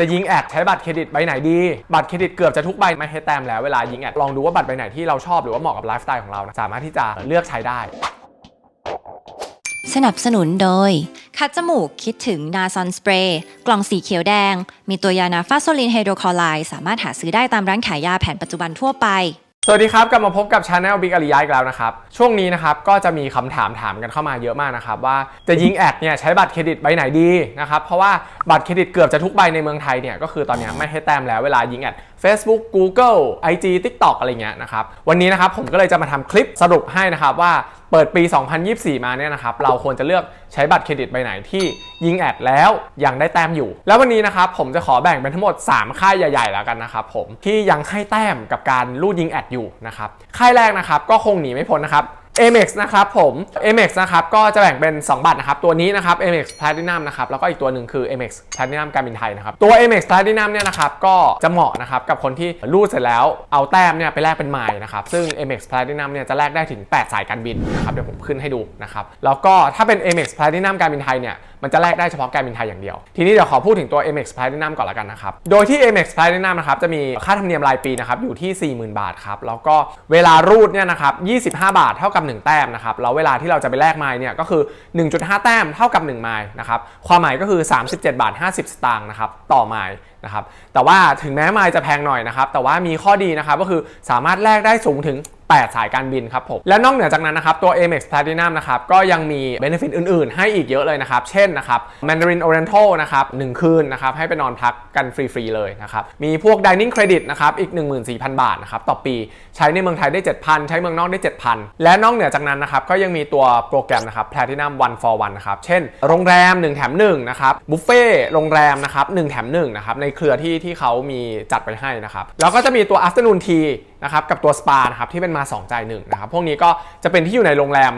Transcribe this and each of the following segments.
จะยิงแอดใช้บัตรเครดิตใบไหนดี บัตรเครดิตเกือบจะทุกใบไม่ให้แต้มแล้วเวลายิงแอดลองดูว่าบัตรใบไหนที่เราชอบหรือว่าเหมาะกับไลฟ์สไตล์ของเรานะสามารถที่จะเลือกใช้ได้สนับสนุนโดย คัดจมูกคิดถึงนาซอนสเปรย์กล่องสีเขียวแดง มีตัวยานาฟาโซลินไฮโดรคลอไรด์สามารถหาซื้อได้ตามร้านขายยาแผนปัจจุบันทั่วไป สวัสดีครับ กลับมาพบกับช anel บิ๊กอาริยาอีกแล้วนะครับ ช่วงนี้นะครับก็จะมีคำถามถามกันเข้ามาเยอะมากนะครับ ว่าจะยิงแอดเนี่ยใช้บัตรเครดิตใบไหนดีนะครับ เพราะว่าบัตรเครดิตเกือบจะทุกใบในเมืองไทยเนี่ยก็คือตอนนี้ไม่ให้แต้มแล้วเวลายิงแอด Facebook Google IG TikTok อะไรเงี้ยนะครับ วันนี้นะครับผมก็เลยจะมาทำคลิปสรุปให้นะครับว่าเปิดปี 2024 มาเนี่ยนะครับเราควรจะเลือก ใช้บัตรเครดิตใบไหนที่ยิงแอดแล้วยังได้แต้มอยู่ แล้ววันนี้นะครับผมจะขอแบ่งเป็นทั้งหมด 3 ค่ายใหญ่ ๆ แล้วกันนะครับผมที่ยังให้แต้มกับการลูดยิงแอดอยู่นะครับค่ายแรกนะครับก็คงหนีไม่พ้นนะครับ Amex นะครับผม Amex นะครับก็จะแบ่งเป็น 2 บัตรนะครับ ตัวนี้นะครับ Amex Platinum นะครับแล้วก็อีกตัวหนึ่งคือ Amex Platinum การบินไทยนะครับตัว Amex Platinum เนี่ยนะครับก็จะเหมาะนะครับกับคนที่รูดเสร็จแล้วเอาแต้มเนี่ยไปแลกเป็นไมล์นะครับซึ่ง Amex Platinum เนี่ยจะแลกได้ถึง 8 สายการบินนะครับเดี๋ยวผมขึ้นให้ดูนะครับแล้วก็ถ้าเป็น Amex Platinum การบินไทยเนี่ยมันจะแลกได้เฉพาะการบินไทยอย่างเดียว ทีนี้เดี๋ยวขอพูดถึงตัว Amex Platinum ก่อนละกันนะครับ โดยที่ Amex Platinum นะครับจะมีค่าธรรมเนียมรายปีนะครับอยู่ที่ 40,000 บาทครับแล้วก็เวลารูดเนี่ยนะครับ25 บาทเท่ากับ1 แต้มนะครับแล้วเวลาที่เราจะไปแลกไมล์เนี่ยก็คือ 1.5 แต้มเท่ากับ 1 ไมล์นะครับความหมายก็คือ 37 บาท 50 สตางค์นะครับต่อไมล์นะครับแต่ว่าถึงแม้ไมล์จะแพงหน่อยนะครับแต่ว่ามีข้อดีนะครับก็คือสามารถแลกได้สูงถึง 8 สายการบินครับผมและนอกเหนือจากนั้นนะครับตัว Amex Platinum นะครับก็ยังมี benefit อื่นๆ ให้อีกเยอะเลยนะครับ เช่นนะครับ Mandarin Oriental นะครับ1คืนนะครับให้ไปนอนพักกันฟรีๆเลยนะครับมีพวก dining credit นะครับอีก 14,000 บาทนะครับต่อปีใช้ในเมืองไทยได้ 7,000 ใช้เมืองนอกได้ 7,000 และนอกเหนือจากนั้นนะครับก็ยังมีตัวโปรแกรมนะครับ Platinum One for One นะครับเช่นโรงแรม 1 แถม1นะครับบุฟเฟ่โรงแรมนะครับ1แถม1นะครับในเครือที่ที่เขามีจัดไปให้นะครับแล้วก็จะมีตัว Afternoon Tea นะครับกับตัวสปานะครับที่เป็นมา 2 จ่าย1นะครับพวกนี้ก็จะเป็นที่อยู่ในโรงแรม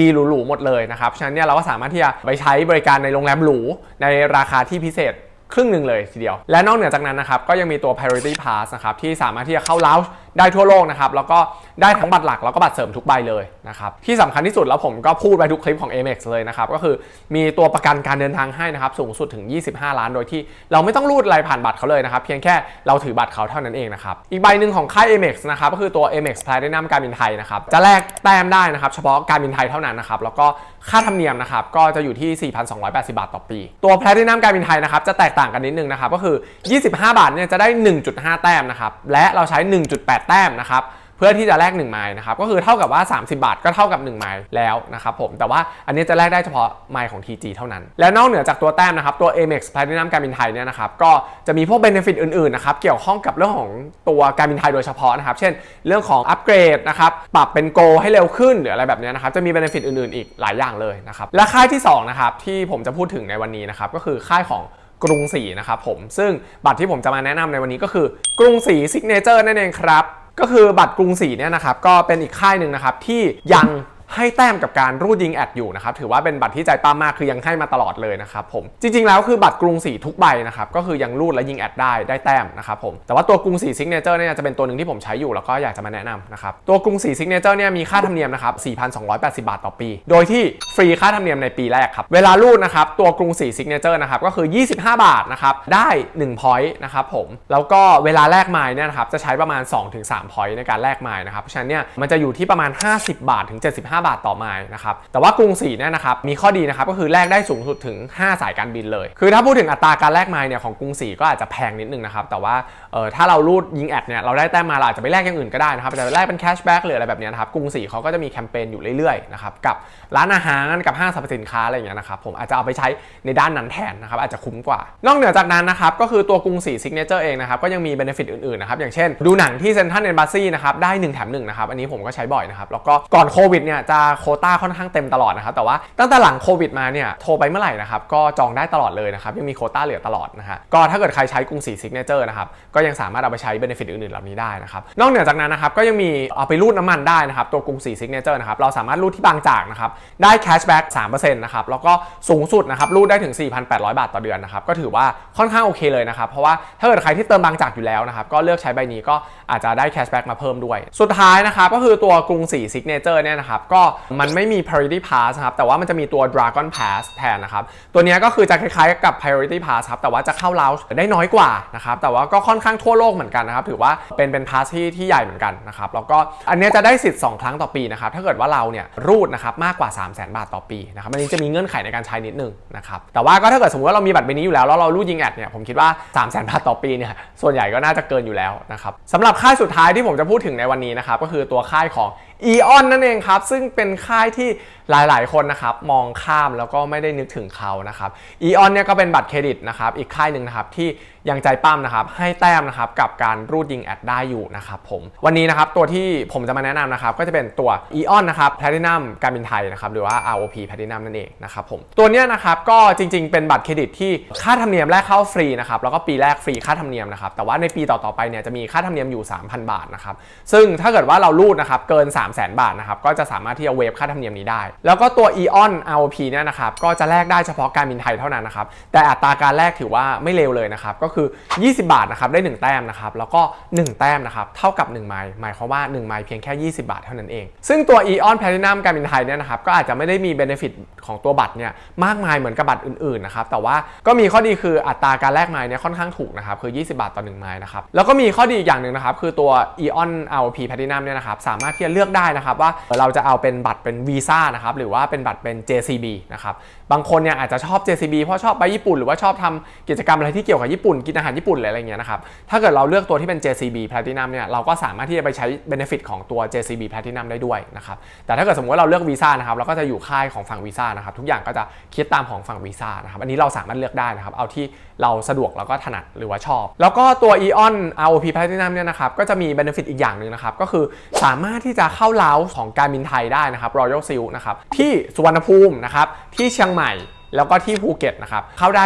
ดีๆหรูๆหมดเลยนะครับฉะนั้นเนี่ยเราก็สามารถที่จะไปใช้บริการในโรงแรมหรูในราคาที่พิเศษครึ่งหนึ่งเลยทีเดียว และนอกเหนือจากนั้นนะครับก็ยังมีตัว priority pass นะครับที่สามารถที่จะเข้า lounge ได้ทั่วโลกนะครับแล้วก็ได้ทั้งบัตรหลักแล้วก็บัตรเสริมทุกใบเลยนะครับที่สำคัญที่สุดแล้วผมก็พูดไปทุกคลิปของ Amex เลยนะครับก็คือมีตัวประกันการเดินทางให้นะครับสูงสุดถึง 25 ล้านโดยที่ เราไม่ต้องรูดอะไรผ่านบัตรเขาเลยนะครับเพียงแค่เราถือบัตรเขาเท่านั้นเองนะครับอีกใบหนึ่งของค่าย Amex นะครับก็คือตัว Amex Platinum การบินไทยนะครับจะแลกแต้มได้นะครับเฉพาะการบินไทยเท่านั้นนะครับแล้วก็ค่าธรรมเนียมนะครับก็จะอยู่ที่ 4,280 บาทต่อปี ตัว Platinum การบินไทยนะครับจะแตกต่างกันนิดนึงนะครับก็คือ 25 บาทเนี่ยจะได้ 1.5 แต้มนะครับและเราใช้ 1.8แต้มนะครับเพื่อที่จะแลก1ไมล์นะครับก็คือเท่ากับว่า 30 บาทก็เท่ากับ1ไมล์แล้วนะครับผมแต่ว่าอันนี้จะแลกได้เฉพาะไมล์ของ TG เท่านั้น และนอกเหนือจากตัวแต้มนะครับตัว Amex Platinum การบินไทยเนี่ยนะครับก็จะมีพวก benefit อื่นๆนะครับเกี่ยวข้องกับเรื่องของตัวการบินไทยโดยเฉพาะนะครับเช่น เรื่องของอัปเกรดนะครับปรับเป็นโกให้เร็วขึ้นหรืออะไรแบบเนี้ยนะครับจะมี benefit อื่นๆ อีกหลายอย่างเลยนะครับและค่ายที่สองนะครับที่ผมจะพูดถึงในวันนี้นะครับก็คือค่ายของกรุงศรีนะครับผมซึ่งบัตรที่ผมจะมาแนะนำในวันนี้ก็คือกรุงศรีซิกเนเจอร์นั่นเองครับ ก็คือบัตรกรุงศรีเนี่ยนะครับก็เป็นอีกค่ายหนึ่งนะครับที่ยัง ให้แต้มกับการรูดยิงแอดอยู่นะครับถือว่าเป็นบัตรที่ใจป้ามากคือยังให้มาตลอดเลยนะครับผมจริง ๆ แล้วคือบัตรกรุงศรีทุกใบนะครับก็คือยังรูดและยิงแอดได้ได้แต้มนะครับผมแต่ว่าตัวกรุงศรีซิกเนเจอร์เนี่ยจะเป็นตัวหนึ่งที่ผมใช้อยู่แล้วก็อยากจะมาแนะนำนะครับตัวกรุงศรีซิกเนเจอร์เนี่ยมีค่าธรรมเนียมนะครับ4,280 บาทต่อปี โดยที่ฟรีค่าธรรมเนียมในปีแรกครับเวลารูดนะครับตัวกรุงศรีซิกเนเจอร์นะครับก็คือ 25 บาทนะครับได้1 point นะครับผมแล้วก็เวลาแลกไมล์เนี่ยนะครับจะใช้ประมาณ 2-3 point ในการแลกไมล์นะครับเพราะฉะนั้นเนี่ยมันจะอยู่ที่ประมาณ 50 บาทถึง 75บาทต่อไมล์นะครับ แต่ว่ากรุงศรีเนี่ยนะครับ มีข้อดีนะครับ ก็คือแลกได้สูงสุดถึง 5 สายการบินเลย คือถ้าพูดถึงอัตราการแลกไมล์เนี่ยของกรุงศรีก็อาจจะแพงนิดนึงนะครับ แต่ว่าเออถ้าเรารูดยิงแอดเนี่ย เราได้แต้มมาเราอาจจะไปแลกอย่างอื่นก็ได้นะครับแต่แลกเป็นแคชแบ็กหรืออะไรแบบนี้นะครับ กรุงศรีเขาก็จะมีแคมเปญอยู่เรื่อยๆนะครับ กับร้านอาหารกับห้างสรรพสินค้าอะไรอย่างเงี้ยนะครับ ผมอาจจะเอาไปใช้ในด้านนั้นแทนนะครับอาจจะคุ้มกว่า นอกเหนือจากนั้นนะครับก็คือตัวกรุงศรีซิกเนเจอร์เองนะครับก็ยังมีเบนฟิตอื่นๆนะครับอย่างเช่น ดูหนังที่เซนทรัลเอ b บ s ซีนะครับได้1แถม1นะครับอันนี้ผมก็ใช้บ่อยนะครับแล้วก็ก่อนโควิดเนี่ยจะโคต้าค่อนข้างเต็มตลอดนะครับแต่ว่าตั้งแต่หลังโควิดมาเนี่ยโทรไปเมื่อไหร่นะครับก็จองได้ตลอดเลยนะครับยังมีโคต้าเหลือตลอดนะฮะก็ถ้าเกิดใครใช้กรุงศรีซิกเนเจอร์นะครับก็ยังสามารถเอาไปใช้เบนฟิตอื่นๆเหล่านี้ได้นะครับนอกเหนือจากนั้นนะครับก็ยังมีเอาไปรูดน้ำมันได้นะครับตัวกรุงศรีซิกเนเจอร์นะครับเราสามารถรูดที่บางจากนะครับได้แคชแบ็ก3%นะครับแล้วก็สูงสุดนะครับรูดได้ถึง 4,800 บาทต่อเดือนนะครับก็ถือว่าค่อนข้างโอเคเลยนะครับเพราะว่าถ้าเกิดใครที่เติมบางจากอยู่แล้วนะครับก็เลือกใช้ใบนี้ก็อาจจะได้แคชแบ็กมาเพิ่มด้วย สุดท้ายนะครับก็คือตัวกรุงศรีซิกเนเจอร์เนี่ยนะครับก็ก็มันไม่มี priority pass นะครับ แต่ว่ามันจะมีตัว dragon pass แทนนะครับ ตัวนี้ก็คือจะคล้ายๆกับ priority pass ครับ แต่ว่าจะเข้า lounge ได้น้อยกว่านะครับ แต่ว่าก็ค่อนข้างทั่วโลกเหมือนกันนะครับ ถือว่าเป็นเป็น pass ที่ที่ใหญ่เหมือนกันนะครับ แล้วก็อันนี้จะได้สิทธิ์ 2 ครั้งต่อปีนะครับ ถ้าเกิดว่าเราเนี่ยรูดนะครับมากกว่า 3 0 0 0 0 0 บาทต่อปีนะครับ อันนี้จะมีเงื่อนไขในการใช้นิดนึงนะครับ แต่ว่าก็ถ้าเกิดสมมติว่าเรามีบัตรใบนี้อยู่แล้วแล้วเรารูดยิงแอดเนี่ย ผมคิดว่า 3 0 0 0 0 0 บาทต่อปีเนี่ย ส่วนใหญ่ก็น่าจะเกินอยู่แล้วนะครับสำหรับค่ายสุดท้ายที่ผมจะพูดถึงในวันนี้นะครับก็คือตัวค่ายของ e o n นั่นเองครับซึ่งเป็นค่ายที่ หลายๆ คนนะครับมองข้ามแล้วก็ไม่ได้นึกถึงเขานะครับ e o n เนี่ยก็เป็นบัตรเครดิตนะครับอีกค่ายหนึ่งนะครับที่ยังใจปั้มนะครับให้แต้มนะครับกับการรูดยิงแอดได้อยู่นะครับผมวันนี้นะครับตัวที่ผมจะมาแนะนำนะครับก็จะเป็นตัว e o n นนะครับ Platinum การบินไทยนะครับหรือว่า ROP Platinum นั่นเองนะครับผมตัวเนี้ยนะครับก็จริง ๆ เป็นบัตรเครดิตที่ค่าธรรมเนียมแรกเข้าฟรีนะครับแล้วก็ปีแรกฟรีค่าธรรมเนียมนะครับแต่ว่าในปีต่อๆไปเนี่ยจะมีค่าธรรมเนียมอยู่ 3,000 บาทนะครับซึ่งถ้าเกิดว่าเรารูดนะครับเกิน 3 0 0 0 0 0 บาทนะครับก็จะสามารถที่จะเวฟค่าธรรมเนียมนี้ได้แล้วก็ตัว e-on ROP เนี่ยนะครับก็จะแลกได้เฉพาะการบินไทยเท่านั้นนะครับแต่อัตราการแลกถือว่าไม่เลวเลยนะครับก็คือ 20 บาทนะครับได้ 1 แต้มนะครับแล้วก็ 1 แต้มนะครับเท่ากับ 1 ไมล์หมายความว่า 1 ไมล์เพียงแค่ 20 บาทเท่านั้นเอง ซึ่งตัว e-on Platinum การบินไทยเนี่ยนะครับก็อาจจะไม่ได้มีเบนฟิตของตัวบัตรเนี่ยมากมายเหมือนกับบัตรอื่นๆนะครับแต่ว่าก็มีข้อดีคืออัตราการแลกไมล์เนี่ยค่อนข้างถูกนะครับคือ 20 บาทต่อ1ไมล์นะครับแล้วก็มีข้อดีอีกอย่างหนึ่งนะครับคือตัว e-on ROP Platinum เนี่ยนะครับสามารถที่จะเลือกได้นะครับว่าเราจะเอาเป็นบัตรเป็นวีซ่านะครับหรือว่าเป็นบัตรเป็น JCB นะครับบางคนเนี่ยอาจจะชอบ JCB เพราะชอบไปญี่ปุ่นหรือว่าชอบทำกิจกรรมอะไรที่เกี่ยวกับญี่ปุ่นกินอาหารญี่ปุ่นอะไรเงี้ยนะครับถ้าเกิดเราเลือกตัวที่เป็น JCB Platinum เนี่ยเราก็สามารถที่จะไปใช้ benefit ของตัว JCB Platinum ได้ด้วยนะครับแต่ถ้าเกิดสมมติว่าเราเลือกวีซ่านะครับเราก็จะอยู่ค่ายของฝั่งวีซ่านะครับทุกอย่างก็จะคิดตามของฝั่งวีซ่านะครับอันนี้เราสามารถเลือกได้นะครับเอาที่เราสะดวกแล้วก็ถนัดหรือว่าชอบ แล้วก็ตัว e-on ROP Platinum เนี่ยนะครับก็จะมี benefit อีกอย่างหนึ่งนะครับก็คือสามารถที่จะเข้าเลาของการบินไทยได้นะครับ Royal Seal นะครับที่สุวรรณภูมินะครับที่เชียงใหม่แล้วก็ที่ภูเก็ตนะครับเข้าได้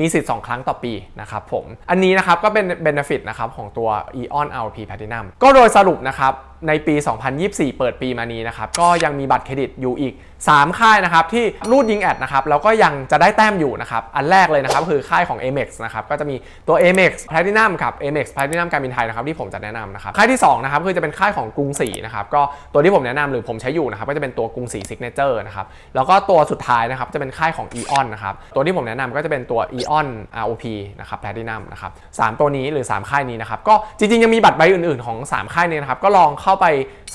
มีสิทธิ์ 2 ครั้งต่อปีนะครับผม อันนี้นะครับก็เป็นเบนฟิตนะครับของตัว e-on RP Platinum ก็โดยสรุปนะครับ ในปี 2024 เปิดปีมานี้นะครับ ก็ยังมีบัตรเครดิตอยู่อีก 3 ค่ายนะครับ ที่รูดยิงแอดนะครับแล้วก็ยังจะได้แต้มอยู่นะครับ อันแรกเลยนะครับคือค่ายของ Amex นะครับก็จะมีตัว Amex Platinum กับ Amex Platinum การบินไทยนะครับที่ผมจะแนะนำนะครับค่ายที่2นะครับคือจะเป็นค่ายของกรุงศรีนะครับก็ตัวที่ผมแนะนำหรือผมใช้อยู่นะครับก็จะเป็นตัวกรุงศรี Signature นะครับแล้วก็ตัวสุดท้ายนะครับจะเป็นค่ายของ Eon นะครับตัวที่ผมแนะนำก็จะเป็นตัว Eon ROP นะครับ Platinum นะครับสามตัวนี้หรือ 3 ค่ายนี้นะครับก็จริงๆยังมีบัตรใบอื่น ๆของ 3 ค่ายนี้นะครับก็ลองเข้าไป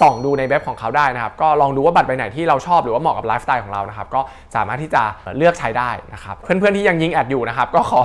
ส่องดูในเว็บของเขาได้นะครับ ก็ลองดูว่าบัตรใบไหนที่เราชอบหรือว่าเหมาะกับไลฟ์สไตล์ของเรานะครับ ก็สามารถที่จะเลือกใช้ได้นะครับ เพื่อนๆที่ยังยิงแอดอยู่นะครับ ก็ขอ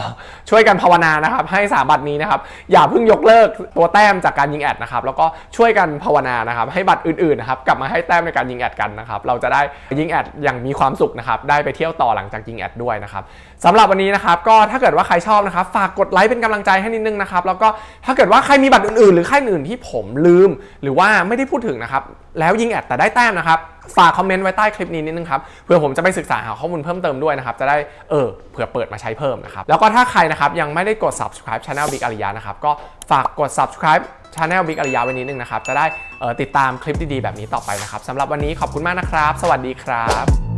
ช่วยกันภาวนานะครับ ให้สามบัตรนี้นะครับ อย่าเพิ่งยกเลิกตัวแต้มจากการยิงแอดนะครับ แล้วก็ช่วยกันภาวนานะครับ ให้บัตรอื่นๆนะครับ กลับมาให้แต้มในการยิงแอดกันนะครับ เราจะได้ยิงแอดอย่างมีความสุขนะครับ ได้ไปเที่ยวต่อหลังจากยิงแอดด้วยนะครับสำหรับวันนี้นะครับ ก็ถ้าเกิดว่าใครชอบนะครับ ฝากกดไลค์เป็นกำลังใจให้นิดนึงนะครับ แล้วก็ถ้าเกิดว่าใครมีบัตรอื่นๆ หรือค่ายอื่นที่ผมลืม หรือว่าไม่ได้พูดถึงนะครับแล้วยิงแอดแต่ได้แต้มนะครับฝากคอมเมนต์ไว้ใต้คลิปนี้นิดนึงครับเพื่อผมจะไปศึกษาหาข้อมูลเพิ่มเติมด้วยนะครับจะได้เออเผื่อเปิดมาใช้เพิ่มนะครับแล้วก็ถ้าใครนะครับยังไม่ได้กด subscribe channel Big อาริยานะครับก็ฝากกด subscribe channel Big อาริยาไว้นิดนึงนะครับจะได้ออติดตามคลิปดีๆแบบนี้ต่อไปนะครับสำหรับวันนี้ขอบคุณมากนะครับ สวัสดีครับ